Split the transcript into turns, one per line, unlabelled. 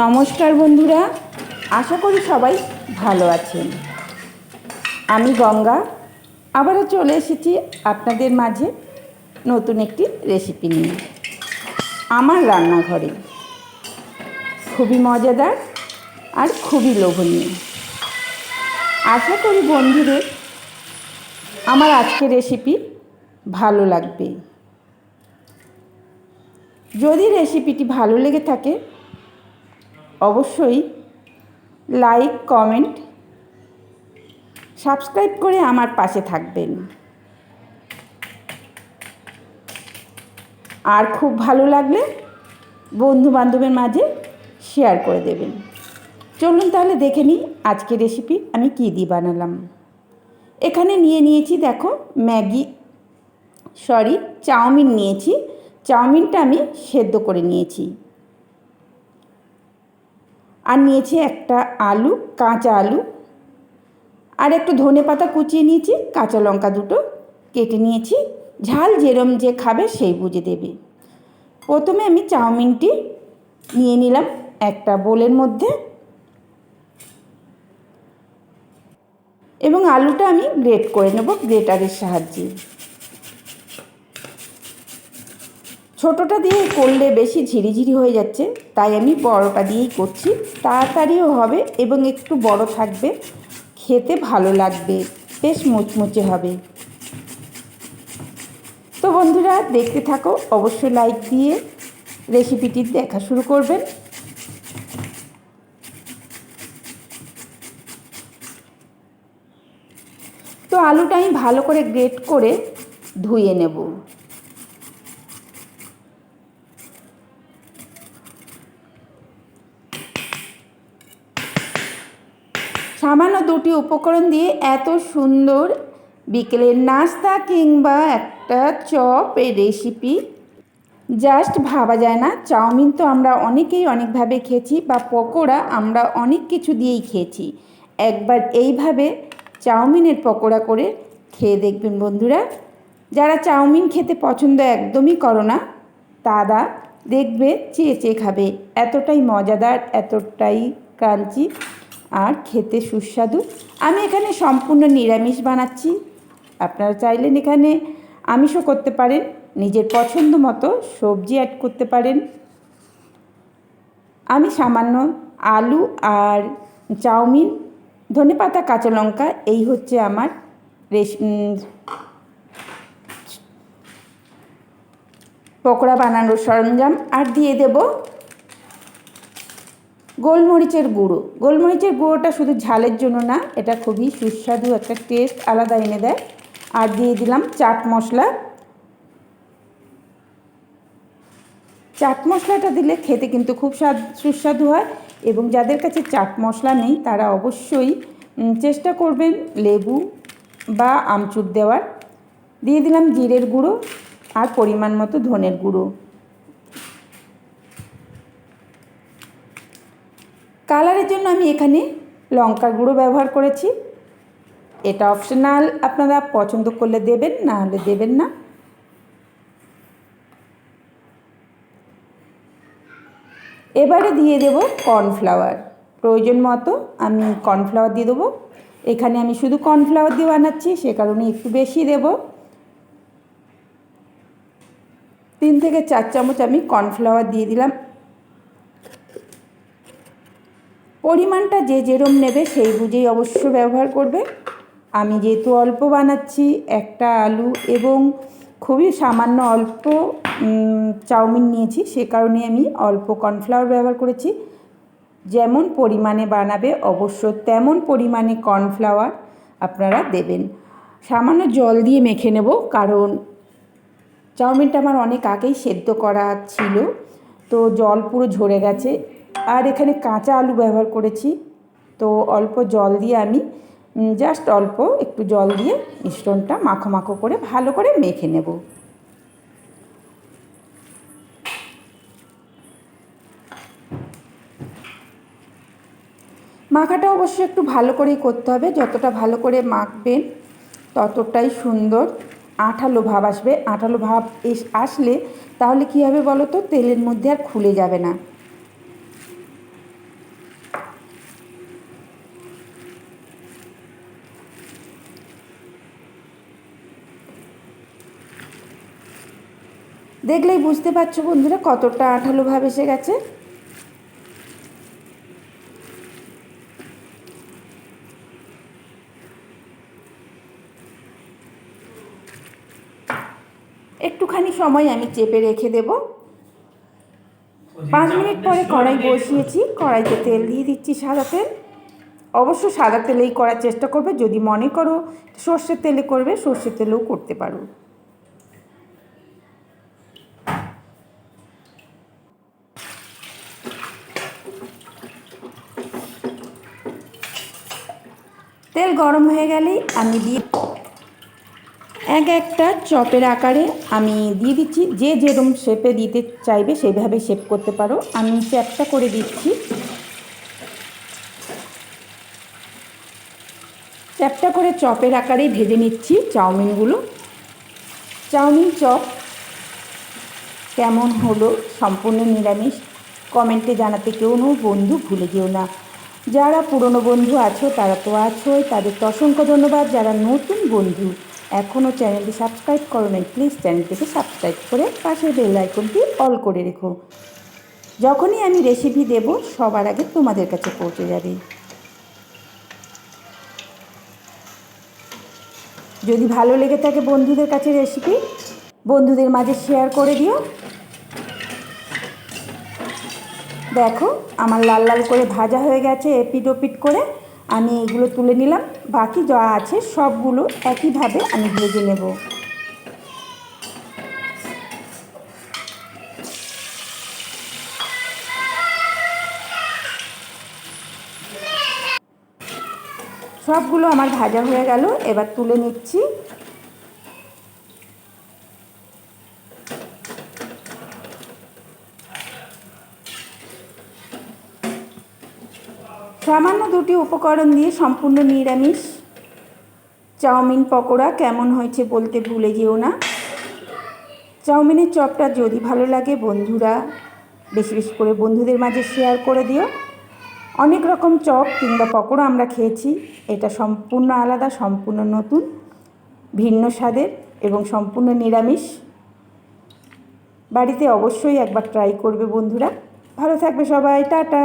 নমস্কার বন্ধুরা, আশা করি সবাই ভালো আছেন। আমি গঙ্গা, আবারও চলে এসেছি আপনাদের মাঝে নতুন একটি রেসিপি নিয়ে। আমার রান্নাঘরে খুবই মজাদার আর খুবই লোভনীয়। আশা করি বন্ধুদের আমার আজকের রেসিপি ভালো লাগবে। যদি রেসিপিটি ভালো লেগে থাকে অবশ্যই লাইক, কমেন্ট, সাবস্ক্রাইব করে আমার পাশে থাকবেন। আর খুব ভালো লাগলে বন্ধু বান্ধবের মাঝে শেয়ার করে দেবেন। চলুন তাহলে দেখে নিই আজকে রেসিপি আমি কী দিয়ে বানালাম। এখানে নিয়ে নিয়েছি দেখো ম্যাগি সরি চাউমিন নিয়েছি। চাউমিনটা আমি সেদ্ধ করে নিয়েছি। আর নিয়েছি একটা আলু, কাঁচা আলু। আর একটু ধনে পাতা কুচিয়ে নিয়েছি, কাঁচা লঙ্কা দুটো কেটে নিয়েছি। ঝাল যেরম যে খাবে সেই বুঝে দেবে। প্রথমে আমি চাউমিনটি নিয়ে নিলাম একটা বোলের মধ্যে। এবং আলুটা আমি গ্রেট করে নেব গ্রেটারের সাহায্যে। ছোটোটা দিয়ে করলে বেশি ঝিরিঝিরি হয়ে যাচ্ছে, তাই আমি বড়টা দিয়েই করছি। তাড়াতাড়িও হবে এবং একটু বড় থাকবে। খেতে ভালো লাগবে, বেশ মুচমুচে হবে। তো বন্ধুরা, দেখতে থাকো, অবশ্যই লাইক দিয়ে রেসিপিটি দেখা শুরু করবেন। তো আলুটা আমি ভালো করে গ্রেট করে ধুয়ে নেব। সামান্য দুটি উপকরণ দিয়ে এত সুন্দর বিকেলের নাস্তা কিংবা একটা চপ এই রেসিপি জাস্ট ভাবা যায় না। চাউমিন তো আমরা অনেকেই অনেকভাবে খেয়েছি বা পকোড়া আমরা অনেক কিছু দিয়েই খেয়েছি। একবার এইভাবে চাউমিনের পকোড়া করে খেয়ে দেখবেন বন্ধুরা। যারা চাউমিন খেতে পছন্দ একদমই করো না। তারা দেখবে, চেয়ে চেয়ে খাবে। এতটাই মজাদার, এতটাই ক্রাঞ্চি। আর খেতে সুস্বাদু। আমি এখানে সম্পূর্ণ নিরামিষ বানাচ্ছি। আপনারা চাইলেন এখানে আমিষও করতে পারেন, নিজের পছন্দ মতো সবজি অ্যাড করতে পারেন। আমি সামান্য আলু আর চাউমিন ধনেপাতা কাঁচা লঙ্কা, এই হচ্ছে আমার রেস পকোড়া বানানোর সরঞ্জাম। আর দিয়ে দেব গোলমরিচের গুঁড়ো। গোলমরিচের গুঁড়োটা শুধু ঝালের জন্য না, এটা খুবই সুস্বাদু একটা টেস্ট আলাদা এনে দেয়। আর দিয়ে দিলাম চাট মশলা। চাট মশলাটা দিলে খেতে কিন্তু খুব স্বাদ, সুস্বাদু হয় এবং যাদের কাছে চাট মশলা নেই, তারা অবশ্যই চেষ্টা করবেন লেবু বা আমচুর দেওয়ার। দিয়ে দিলাম জিরের গুঁড়ো আর পরিমাণ মতো ধনের গুঁড়ো। কালারের জন্য আমি এখানে লঙ্কার গুঁড়ো ব্যবহার করেছি। এটা অপশনাল, আপনারা পছন্দ করলে দেবেন, না হলে দেবেন না। এবারে দিয়ে দেব কর্নফ্লাওয়ার। প্রয়োজন মতো আমি কর্নফ্লাওয়ার দিয়ে দেবো। এখানে আমি শুধু কর্নফ্লাওয়ার দিয়ে বানাচ্ছি, সে কারণে একটু বেশি দেব। তিন থেকে চার চামচ আমি কর্নফ্লাওয়ার দিয়ে দিলাম। পরিমাণটা যে যেরম নেবে সেই বুঝেই অবশ্য ব্যবহার করবে। আমি যেহেতু অল্প বানাচ্ছি, একটা আলু এবং খুবই সামান্য অল্প চাউমিন নিয়েছি, সে কারণে আমি অল্প কর্নফ্লাওয়ার ব্যবহার করেছি। যেমন পরিমাণে বানাবে অবশ্য তেমন পরিমাণে কর্নফ্লাওয়ার আপনারা দেবেন। সামান্য জল দিয়ে মেখে নেব, কারণ চাউমিনটা আমার অনেক আগেই সেদ্ধ করা ছিল, তো জল পুরো ঝরে গেছে। আর এখানে কাঁচা আলু ব্যবহার করেছি। তো অল্প জল দিয়ে আমি জাস্ট অল্প একটু জল দিয়ে মিশ্রণটা মাখো মাখো করে ভালো করে মেখে নেব। মাখাটা অবশ্যই একটু ভালো করেই করতে হবে। যতটা ভালো করে মাখবেন, ততটাই সুন্দর আঠালো ভাব আসবে। আঠালো ভাব আসলে তাহলে কী হবে বলো তো তেলের মধ্যে আর খুলে যাবে না। দেখলেই বুঝতে পারছ বন্ধুরা কতটা আঠালো ভাব এসে গেছে। একটুখানি সময় আমি চেপে রেখে দেব। পাঁচ মিনিট পরে কড়াই বসিয়েছি, কড়াইতে তেল দিয়ে দিচ্ছি সাদা তেল। অবশ্য সাদা তেলেই করার চেষ্টা করবে, যদি মনে করো সর্ষের তেলে করবে, সর্ষের তেলেও করতে পারো। গরম হয়ে গেলেই আমি দিয়ে এক একটা চপের আকারে আমি দিয়ে দিচ্ছি। যে যেরকম শেপে দিতে চাইবে সেভাবে শেপ করতে পারো। আমি চ্যাপটা করে দিচ্ছি। চ্যাপটা করে চপের আকারেই ভেজে নিচ্ছি চাউমিনগুলো। চাউমিন চপ কেমন হলো সম্পূর্ণ নিরামিষ। কমেন্টে জানাতে কেউ বন্ধু ভুলে যেও না। যারা পুরনো বন্ধু আছো, তারা তো আছোই। তাদের তো অসংখ্য ধন্যবাদ। যারা নতুন বন্ধু এখনও চ্যানেলটি সাবস্ক্রাইব করো নাই, প্লিজ চ্যানেলটিকে সাবস্ক্রাইব করে পাশের বেল আইকনটি অল করে রেখো। যখনই আমি রেসিপি দেব, সবার আগে তোমাদের কাছে পৌঁছে যাবে। যদি ভালো লেগে থাকে বন্ধুদের কাছে রেসিপি, বন্ধুদের মাঝে শেয়ার করে দিও। দেখো, আমার লাল লাল করে ভাজা হয়ে গেছে, এপিট ওপিট করে। আমি এগুলো তুলে নিলাম। বাকি যা আছে সবগুলো একইভাবে আমি ভেজে নেব। সবগুলো আমার ভাজা হয়ে গেল। এবার তুলে নিচ্ছি। সামান্য দুটি উপকরণ দিয়ে সম্পূর্ণ নিরামিষ চাউমিন পকোড়া কেমন হয়েছে বলতে ভুলে যেও না। চাউমিনের চপটা যদি ভালো লাগে বন্ধুরা, বেশি বেশি করে বন্ধুদের মাঝে শেয়ার করে দিও। অনেক রকম চপ কিংবা পকোড়া আমরা খেয়েছি, এটা সম্পূর্ণ আলাদা, সম্পূর্ণ নতুন, ভিন্ন স্বাদের এবং সম্পূর্ণ নিরামিষ। বাড়িতে অবশ্যই একবার ট্রাই করবে বন্ধুরা। ভালো থাকবে সবাই, টাটা!